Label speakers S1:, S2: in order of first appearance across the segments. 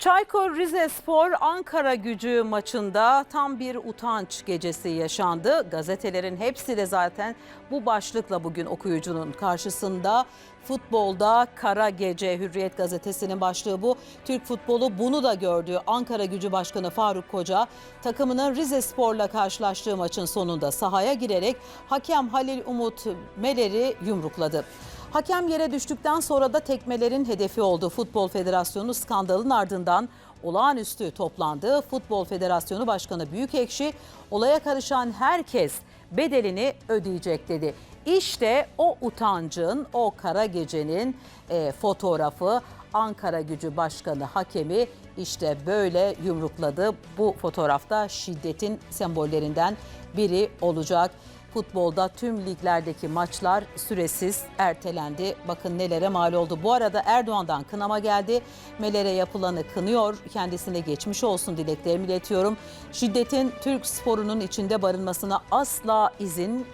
S1: Çaykur Rizespor Ankara gücü maçında tam bir utanç gecesi yaşandı. Gazetelerin hepsi de zaten bu başlıkla bugün okuyucunun karşısında. Futbolda kara gece Hürriyet gazetesinin başlığı bu. Türk futbolu bunu da gördü. Ankara gücü başkanı Faruk Koca takımının Rizespor'la karşılaştığı maçın sonunda sahaya girerek hakem Halil Umut Meler'i yumrukladı. Hakem yere düştükten sonra da tekmelerin hedefi oldu. Futbol Federasyonu skandalın ardından olağanüstü toplandı. Futbol Federasyonu Başkanı Büyükekşi olaya karışan herkes bedelini ödeyecek dedi. İşte o utancın, o kara gecenin e, fotoğrafı Ankara Gücü Başkanı hakemi işte böyle yumrukladı. Bu fotoğrafta şiddetin sembollerinden biri olacak. Futbolda tüm liglerdeki maçlar süresiz ertelendi. Bakın nelere mal oldu. Bu arada Erdoğan'dan kınama geldi. Meler'e yapılanı kınıyor. Kendisine geçmiş olsun dileklerimi iletiyorum. Şiddetin Türk sporunun içinde barınmasına asla izin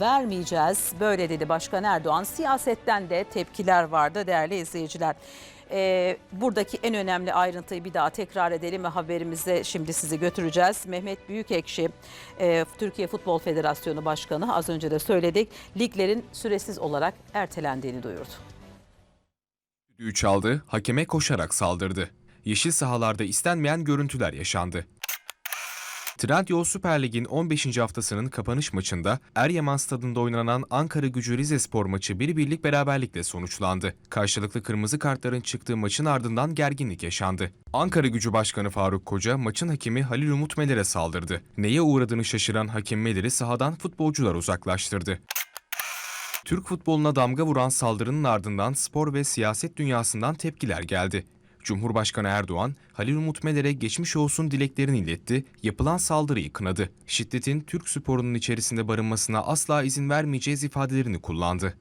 S1: vermeyeceğiz. Böyle dedi Başkan Erdoğan. Siyasetten de tepkiler vardı değerli izleyiciler. Ee, buradaki en önemli ayrıntıyı bir daha tekrar edelim ve haberimize şimdi sizi götüreceğiz. Mehmet Büyükekşi, e, Türkiye Futbol Federasyonu Başkanı az önce de söyledik. Liglerin süresiz olarak ertelendiğini duyurdu.
S2: Düdüğü çaldı, hakeme koşarak saldırdı. Yeşil sahalarda istenmeyen görüntüler yaşandı. Trendyol Süper Lig'in 15. haftasının kapanış maçında Eryaman Stadında oynanan Ankara Gücü Rizespor maçı bir birlik beraberlikle sonuçlandı. Karşılıklı kırmızı kartların çıktığı maçın ardından gerginlik yaşandı. Ankara Gücü Başkanı Faruk Koca maçın hakemi Halil Umut Meler'e saldırdı. Neye uğradığını şaşıran hakem Meler'i sahadan futbolcular uzaklaştırdı. Türk futboluna damga vuran saldırının ardından spor ve siyaset dünyasından tepkiler geldi. Cumhurbaşkanı Erdoğan, Halil Umut Meler'e geçmiş olsun dileklerini iletti, yapılan saldırıyı kınadı. Şiddetin Türk sporunun içerisinde barınmasına asla izin vermeyeceğiz ifadelerini kullandı.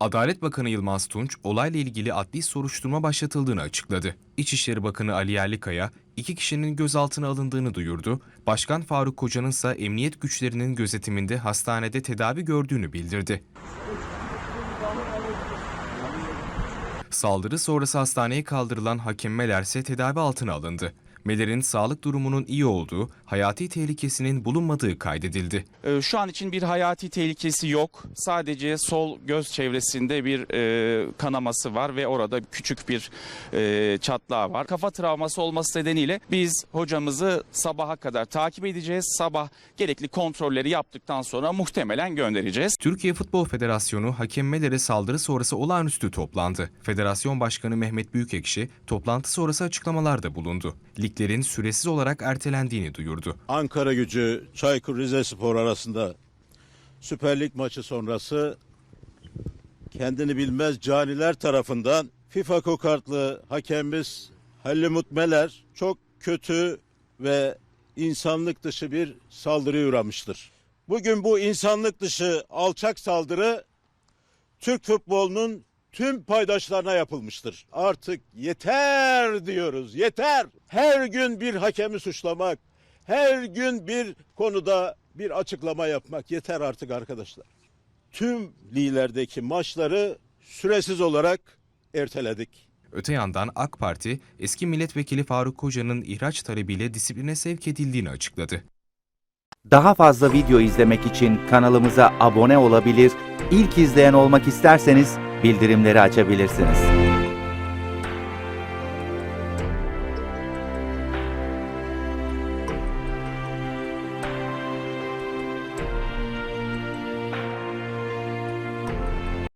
S2: Adalet Bakanı Yılmaz Tunç, olayla ilgili adli soruşturma başlatıldığını açıkladı. İçişleri Bakanı Ali Yerlikaya, iki kişinin gözaltına alındığını duyurdu. Başkan Faruk Koca'nın ise emniyet güçlerinin gözetiminde hastanede tedavi gördüğünü bildirdi. Saldırı sonrası hastaneye kaldırılan hakem Meler ise tedavi altına alındı. Meler'in sağlık durumunun iyi olduğu, hayati tehlikesinin bulunmadığı kaydedildi.
S3: Ee, Şu an için bir hayati tehlikesi yok. Sadece sol göz çevresinde bir e, kanaması var ve orada küçük bir e, çatlağı var. Kafa travması olması nedeniyle biz hocamızı sabaha kadar takip edeceğiz. Sabah gerekli kontrolleri yaptıktan sonra muhtemelen göndereceğiz.
S2: Türkiye Futbol Federasyonu hakem Meler'e saldırı sonrası olağanüstü toplandı. Federasyon Başkanı Mehmet Büyükekşi toplantı sonrası açıklamalarda bulundu. Liglerin süresiz olarak ertelendiğini duyurdu.
S4: Ankara gücü Çaykur Rizespor arasında Süper Lig maçı sonrası kendini bilmez caniler tarafından FIFA kokartlı hakemimiz Halil Meler çok kötü ve insanlık dışı bir saldırıya uğramıştır. Bugün bu insanlık dışı alçak saldırı Türk futbolunun tüm paydaşlarına yapılmıştır. Artık yeter diyoruz. Yeter. Her gün bir hakemi suçlamak, her gün bir konuda bir açıklama yapmak yeter artık arkadaşlar. Tüm liglerdeki maçları süresiz olarak erteledik.
S2: Öte yandan AK Parti, eski milletvekili Faruk Koca'nın ihraç talebiyle disipline sevk edildiğini açıkladı.
S5: Daha fazla video izlemek için kanalımıza abone olabilir, ilk izleyen olmak isterseniz bildirimleri açabilirsiniz.